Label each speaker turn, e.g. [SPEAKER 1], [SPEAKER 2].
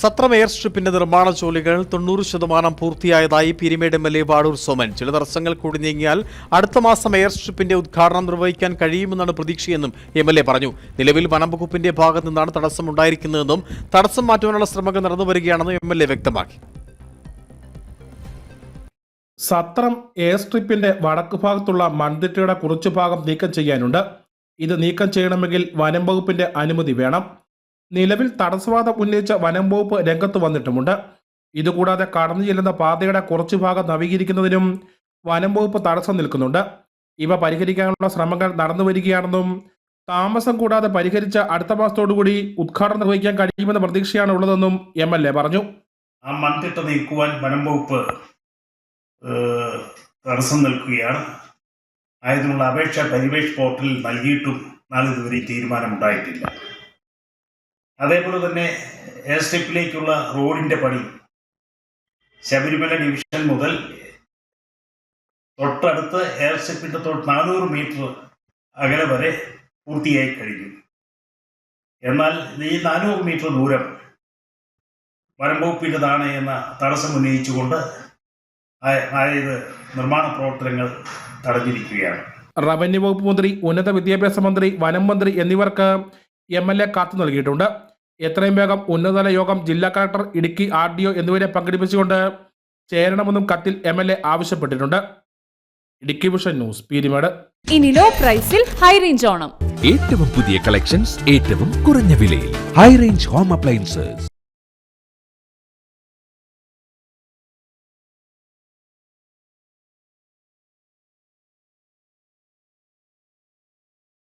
[SPEAKER 1] സത്രം air സ്ട്രിപ്പിന്റെ നിർമ്മാണ ജോലികൾ തൊണ്ണൂറ് ശതമാനം പൂർത്തിയായതായി Peermade M L A Vazhoor Soman. ചില തടസ്സങ്ങൾ കൂടി നീങ്ങിയാൽ അടുത്ത മാസം എയർ സ്ട്രിപ്പിന്റെ ഉദ്ഘാടനം നിർവഹിക്കാൻ കഴിയുമെന്നാണ് പ്രതീക്ഷയെന്നും എം എൽ എ പറഞ്ഞു. നിലവിൽ വനംവകുപ്പിന്റെ ഭാഗത്തു നിന്നാണ് തടസ്സം ഉണ്ടായിരിക്കുന്നതെന്നും തടസ്സം മാറ്റുവാനുള്ള ശ്രമങ്ങൾ നടന്നു വരികയാണെന്നും എം എൽ എ വ്യക്തമാക്കി.
[SPEAKER 2] സത്രം എയർ സ്ട്രിപ്പിന്റെ വടക്ക് ഭാഗത്തുള്ള മൺതിട്ടയുടെ കുറച്ചു ഭാഗം നീക്കം ചെയ്യാനുണ്ട്. ഇത് നീക്കം ചെയ്യണമെങ്കിൽ വനം വകുപ്പിന്റെ അനുമതി വേണം. നിലവിൽ തടസ്സവാദം ഉന്നയിച്ച വനം വകുപ്പ് രംഗത്ത് വന്നിട്ടുമുണ്ട്. ഇതുകൂടാതെ കടന്നു ചെല്ലുന്ന പാതയുടെ കുറച്ചു ഭാഗം നവീകരിക്കുന്നതിനും വനം വകുപ്പ് തടസ്സം നിൽക്കുന്നുണ്ട്. ഇവ പരിഹരിക്കാനുള്ള ശ്രമങ്ങൾ നടന്നു വരികയാണെന്നും താമസം കൂടാതെ പരിഹരിച്ച അടുത്ത മാസത്തോടുകൂടി ഉദ്ഘാടനം നിർവഹിക്കാൻ കഴിയുമെന്ന പ്രതീക്ഷയാണ് ഉള്ളതെന്നും എം എൽ എ പറഞ്ഞു.
[SPEAKER 3] ആ മൺതിട്ട നീക്കുവാൻ വനം വകുപ്പ് തടസ്സം നിൽക്കുകയാണ്. ആയതിനുള്ള അപേക്ഷ പരിവേഷ് പോർട്ടലിൽ നൽകിയിട്ടും നാളെ ഇതുവരെ തീരുമാനമുണ്ടായിട്ടില്ല. അതേപോലെ തന്നെ എയർ സ്ട്രിപ്പിലേക്കുള്ള റോഡിന്റെ പണി ശബരിമല ഡിവിഷൻ മുതൽ തൊട്ടടുത്ത് എയർ സ്ട്രിപ്പിന്റെ തൊട്ട് നാനൂറ് മീറ്റർ അകലെ വരെ പൂർത്തിയായി കഴിഞ്ഞു. എന്നാൽ ഈ നാനൂറ് മീറ്റർ ദൂരം വരമ്പോപ്പിന്റെതാണ് എന്ന തടസ്സം ഉന്നയിച്ചുകൊണ്ട് അതായത് നിർമ്മാണ പ്രവർത്തനങ്ങൾ തടഞ്ഞിരിക്കുകയാണ്.
[SPEAKER 2] റവന്യൂ വകുപ്പ് മന്ത്രി ഉന്നത വിദ്യാഭ്യാസ മന്ത്രി വനം മന്ത്രി എന്നിവർക്ക് എം എൽ എ കത്ത് നൽകിയിട്ടുണ്ട്. എത്രയും വേഗം ഉന്നതതല യോഗം ജില്ലാ collector Idukki R D O എന്നിവരെ പങ്കെടുപ്പിച്ചുകൊണ്ട് ചേരണമെന്നും കത്തിൽ എം എൽ എ ആവശ്യപ്പെട്ടിട്ടുണ്ട്. Idukki vision news Peermade.
[SPEAKER 4] ഇനി ലോ പ്രൈസിൽ ഹൈ റേഞ്ച് ഓണം.
[SPEAKER 5] ഏറ്റവും പുതിയ കളക്ഷൻസ് ഏറ്റവും കുറഞ്ഞ വിലയിൽ. High range home appliances